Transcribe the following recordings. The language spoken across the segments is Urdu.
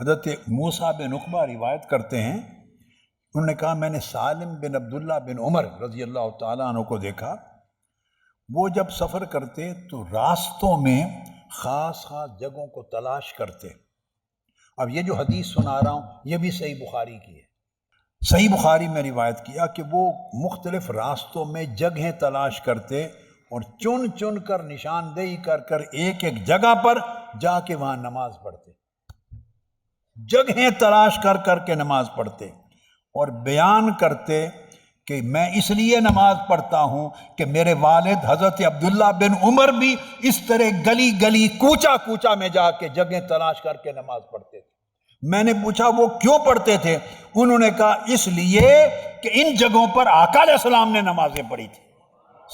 حضرت موسیٰ بن اقبا روایت کرتے ہیں۔ انہوں نے کہا، میں نے سالم بن عبداللہ بن عمر رضی اللہ تعالیٰ عنہ کو دیکھا۔ وہ جب سفر کرتے تو راستوں میں خاص خاص جگہوں کو تلاش کرتے۔ اب یہ جو حدیث سنا رہا ہوں، یہ بھی صحیح بخاری کی ہے۔ صحیح بخاری میں روایت کیا کہ وہ مختلف راستوں میں جگہیں تلاش کرتے اور چن چن کر نشاندہی کر کر ایک ایک جگہ پر جا کے وہاں نماز پڑھتے۔ جگہیں تلاش کر کر کے نماز پڑھتے اور بیان کرتے کہ میں اس لیے نماز پڑھتا ہوں کہ میرے والد حضرت عبداللہ بن عمر بھی اس طرح گلی گلی کوچا کوچا میں جا کے جگہیں تلاش کر کے نماز پڑھتے تھے۔ میں نے پوچھا وہ کیوں پڑھتے تھے؟ انہوں نے کہا اس لیے کہ ان جگہوں پر آقا علیہ السلام نے نمازیں پڑھی تھی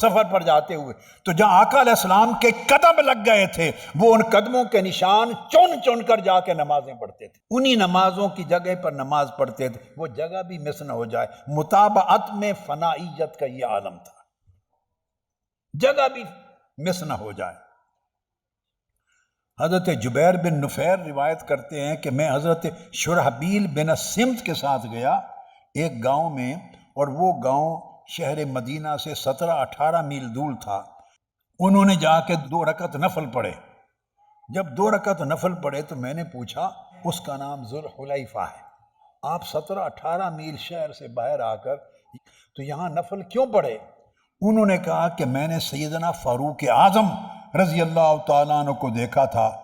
سفر پر جاتے ہوئے۔ تو جہاں آقا علیہ السلام کے قدم لگ گئے تھے، وہ ان قدموں کے نشان چن چن کر جا کے نمازیں پڑھتے تھے۔ انہی نمازوں کی جگہ پر نماز پڑھتے تھے، وہ جگہ بھی مس نہ ہو جائے۔ مطابعت میں فنائیت کا یہ عالم تھا۔ جگہ بھی مس نہ ہو جائے۔ حضرت جبیر بن نفیر روایت کرتے ہیں کہ میں حضرت شرحبیل بن سمت کے ساتھ گیا، ایک گاؤں میں، اور وہ گاؤں شہر مدینہ سے سترہ اٹھارہ میل دور تھا۔ انہوں نے جا کے دو رکت نفل پڑھے۔ جب دو رکت نفل پڑھے تو میں نے پوچھا، اس کا نام ذوالحلیفہ ہے۔ آپ سترہ اٹھارہ میل شہر سے باہر آ کر تو یہاں نفل کیوں پڑھے؟ انہوں نے کہا کہ میں نے سیدنا فاروق اعظم رضی اللہ تعالیٰ عنہ کو دیکھا تھا۔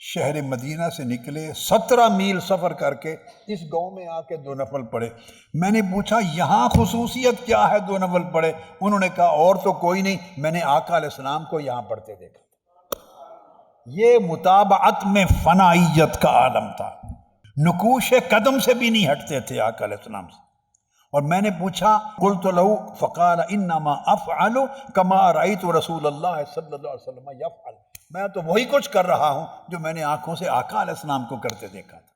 شہر مدینہ سے نکلے، سترہ میل سفر کر کے اس گاؤں میں آ کے دو نفل پڑھے۔ میں نے پوچھا، یہاں خصوصیت کیا ہے دو نفل پڑھے؟ انہوں نے کہا، اور تو کوئی نہیں، میں نے آقا علیہ السلام کو یہاں پڑھتے دیکھا۔ یہ مطابعت میں فنائیت کا عالم تھا۔ نکوش قدم سے بھی نہیں ہٹتے تھے آقا علیہ السلام سے۔ اور میں نے پوچھا کل تو لہو، فقال انما افعل کما رأیت رسول اللہ صلی اللہ علیہ وسلم یفعل۔ میں تو وہی کچھ کر رہا ہوں جو میں نے آنکھوں سے آقا علیہ السلام کو کرتے دیکھا تھا۔